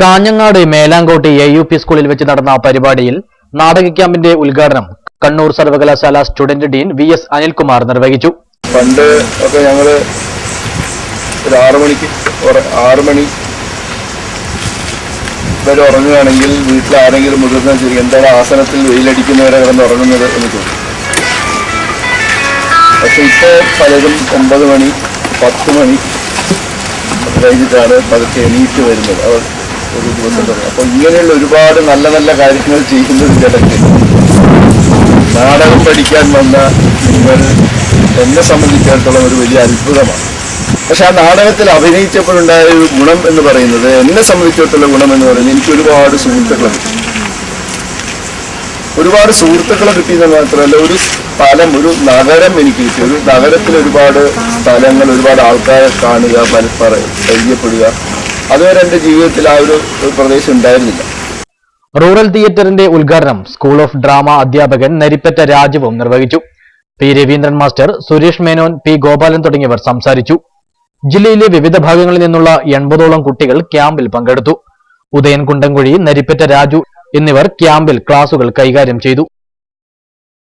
Kanhangad Melankot A U P സ്കൂളിൽ വെച്ച് നടന്ന പരിപാടിയിൽ നാടക ക്യാമ്പിന്റെ ഉദ്ഘാടനം കണ്ണൂർ സർവകലാശാല student dean V S Anilkumar നിർവഹിച്ചു. പണ്ട് ഒക്കെ ഞങ്ങൾ ഒരു ആറു മണിക്ക് മണി വരെ ഉറങ്ങുകയാണെങ്കിൽ വീട്ടിൽ ആരെങ്കിലും മുതിർന്ന ശരി എന്താണ് ആസനത്തിൽ വെയിലടിക്കുന്നവരെ കിടന്ന് ഉറങ്ങുന്നത് എന്ന് തോന്നുന്നു പക്ഷെ ഇപ്പോൾ പലരും ഒമ്പത് മണി പത്ത് മണി കഴിഞ്ഞിട്ടാണ് പതുക്കെ എണീറ്റ് വരുന്നത്. അവർ ഒരു ദിവസം തുടങ്ങി. അപ്പോൾ ഇങ്ങനെയുള്ള ഒരുപാട് നല്ല നല്ല കാര്യങ്ങൾ ചെയ്യുന്നതിന്റെ ഇടയ്ക്ക് നാടകം പഠിക്കാൻ വന്ന നിങ്ങൾ എന്നെ സംബന്ധിച്ചിടത്തോളം ഒരു വലിയ അത്ഭുതമാണ്. പക്ഷെ ആ നാടകത്തിൽ അഭിനയിച്ചപ്പോഴുണ്ടായ ഒരു ഗുണം എന്ന് പറയുന്നത് എന്നെ സംബന്ധിച്ചിടത്തോളം ഗുണം എന്ന് പറയുന്നത് എനിക്ക് ഒരുപാട് സുഹൃത്തുക്കളെ കിട്ടി. ഒരുപാട് സുഹൃത്തുക്കളെ കിട്ടിയെന്ന് മാത്രമല്ല ഒരു സ്ഥലം ഒരു നഗരം എനിക്ക് കിട്ടി. ഒരു നഗരത്തിൽ ഒരുപാട് സ്ഥലങ്ങൾ ഒരുപാട് ആൾക്കാരെ കാണുക പരിചയപ്പെടുക അതുവരെ എന്റെ ജീവിതത്തിൽ ആ ഒരു പ്രദേശം ഉണ്ടായിരുന്നില്ല. റൂറൽ തിയേറ്ററിന്റെ ഉദ്ഘാടനം സ്കൂൾ ഓഫ് ഡ്രാമ അധ്യാപകൻ നരിപ്പറ്റ രാജുവും നിർവഹിച്ചു. P Raveendran master Suresh Menon P Gopalan തുടങ്ങിയവർ സംസാരിച്ചു. ജില്ലയിലെ വിവിധ ഭാഗങ്ങളിൽ നിന്നുള്ള എൺപതോളം കുട്ടികൾ ക്യാമ്പിൽ പങ്കെടുത്തു. ഉദയൻ കുണ്ടൻകുഴി നരിപ്പറ്റ രാജു എന്നിവർ ക്യാമ്പിൽ ക്ലാസുകൾ കൈകാര്യം ചെയ്തു.